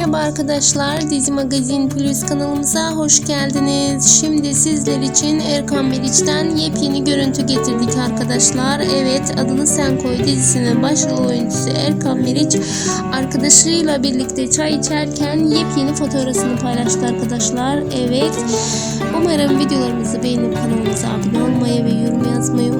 Merhaba arkadaşlar, Dizi Magazin Plus kanalımıza hoş geldiniz. Şimdi sizler için Erkan Meriç'ten yepyeni görüntü getirdik arkadaşlar. Evet, Adını Sen Koy dizisinin başrol oyuncusu Erkan Meriç arkadaşıyla birlikte çay içerken yepyeni fotoğrafını paylaştı arkadaşlar. Evet, umarım videolarımızı beğenip kanalımıza abone olmayı ve yorum yazmayı